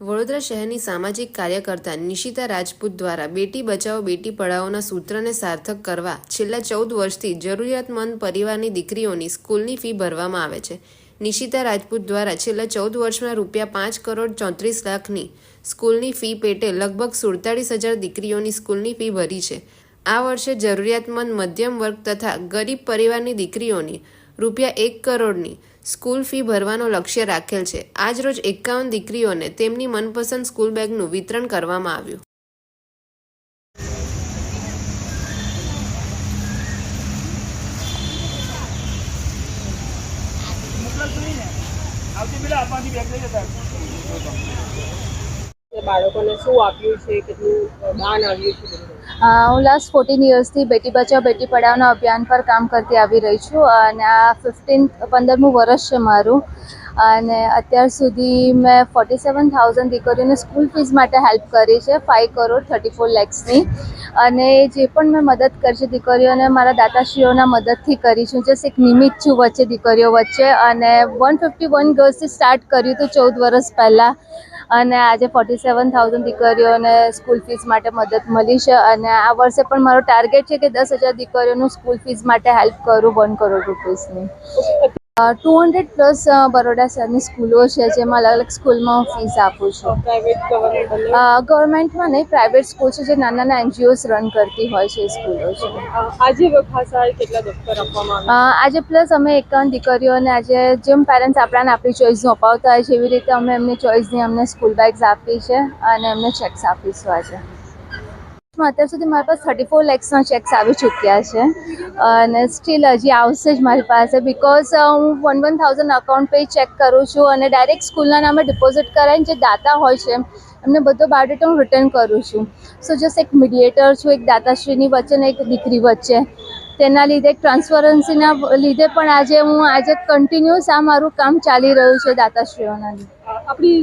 વડોદરા શહેરની સામાજિક કાર્યકર્તા નિશિતા રાજપૂત દ્વારા બેટી બચાવો, બેટી પઢાઓના સૂત્રને સાર્થક કરવા છેલ્લા ચૌદ વર્ષથી જરૂરિયાતમંદ પરિવારની દીકરીઓની સ્કૂલની ફી ભરવામાં આવે છે. નિશિતા રાજપૂત દ્વારા છેલ્લા ચૌદ વર્ષમાં રૂપિયા પાંચ કરોડ ચોત્રીસ લાખની સ્કૂલની ફી પેટે લગભગ સુડતાળીસ હજાર દીકરીઓની સ્કૂલની ફી ભરી છે. આ વર્ષે જરૂરિયાતમંદ મધ્યમ વર્ગ તથા ગરીબ પરિવારની દીકરીઓની રૂપિયા એક કરોડની સ્કૂલ ફી ભરવાનો લક્ષ્ય રાખેલ છે. આજરોજ એકાવન દીકરીઓને તેમની મનપસંદ સ્કૂલ બેગનું વિતરણ કરવામાં આવ્યું. બાળકોને શું આપ્યું છે, કેટલું દાન આવ્યું છે? હું લાસ્ટ ફોર્ટીન યર્સથી બેટી બચાવ, બેટી પઢાઓના અભિયાન પર કામ કરતી આવી રહી છું અને આ ફિફ્ટીન પંદરમું વર્ષ છે મારું. અને અત્યાર સુધી મેં ફોર્ટી સેવન થાઉઝન્ડ દીકરીઓને સ્કૂલ ફીસ માટે હેલ્પ કરી છે ફાઇવ કરોડ થર્ટી ફોર લેક્સની અને જે પણ મેં મદદ કરી છે દીકરીઓને, મારા દાતાશ્રીઓના મદદથી કરી છું. જસ્ટ એક નિમિત્ત છું વચ્ચે દીકરીઓ વચ્ચે. અને વન ફિફ્ટી વન ગર્લ્સથી સ્ટાર્ટ કર્યું હતું ચૌદ વર્ષ પહેલાં. અને આજે ફોર્ટી સેવન થાઉઝન્ડ દીકરીઓને સ્કૂલ ફીસ માટે મદદ મળી છે. અને આ વર્ષે પણ મારો ટાર્ગેટ છે કે દસ હજાર દીકરીઓનું સ્કૂલ ફીસ માટે હેલ્પ કરું વન કરોડ રૂપીસની ટુ હંડ્રેડ પ્લસ બરોડા શહેરની સ્કૂલો છે જેમાં અલગ અલગ સ્કૂલમાં ફીસ આપું છું. ગવર્મેન્ટમાં નહીં પ્રાઇવેટ સ્કૂલ છે જે નાના નાના એનજીઓસ રન કરતી હોય છે સ્કૂલો છે. આજે પ્લસ અમે એકાવન દીકરીઓને આજે જેમ પેરેન્ટ્સ આપણાને આપણી ચોઈસનું અપાવતા હોય છે એવી રીતે અમે એમની ચોઈસની અમને સ્કૂલ બેગ્સ આપી છે અને એમને ચેક્સ આપીશું આજે. અત્યાર સુધી મારી પાસે થર્ટી ફોર લેક્સના ચેક્સ આવી ચૂક્યા છે. અને સ્ટીલ હજી આવશે જ મારી પાસે બિકોઝ હું one one thousand account pay cheque કરું છું અને ડાયરેક્ટ સ્કૂલના નામે ડિપોઝિટ કરાવીને જે દાતા હોય છે, એમને બધો બાયોડેટા હું રિટર્ન કરું છું. સો જસ્ટ એક મીડિયેટર છું, એક દાતાશ્રીની વચ્ચે ને એક દીકરી વચ્ચે. તેના લીધે ટ્રાન્સપરન્સીના લીધે પણ આજે હું, આજે કન્ટિન્યુઅસ આ મારું કામ ચાલી રહ્યું છે દાતાશ્રીઓના લીધે. આપણી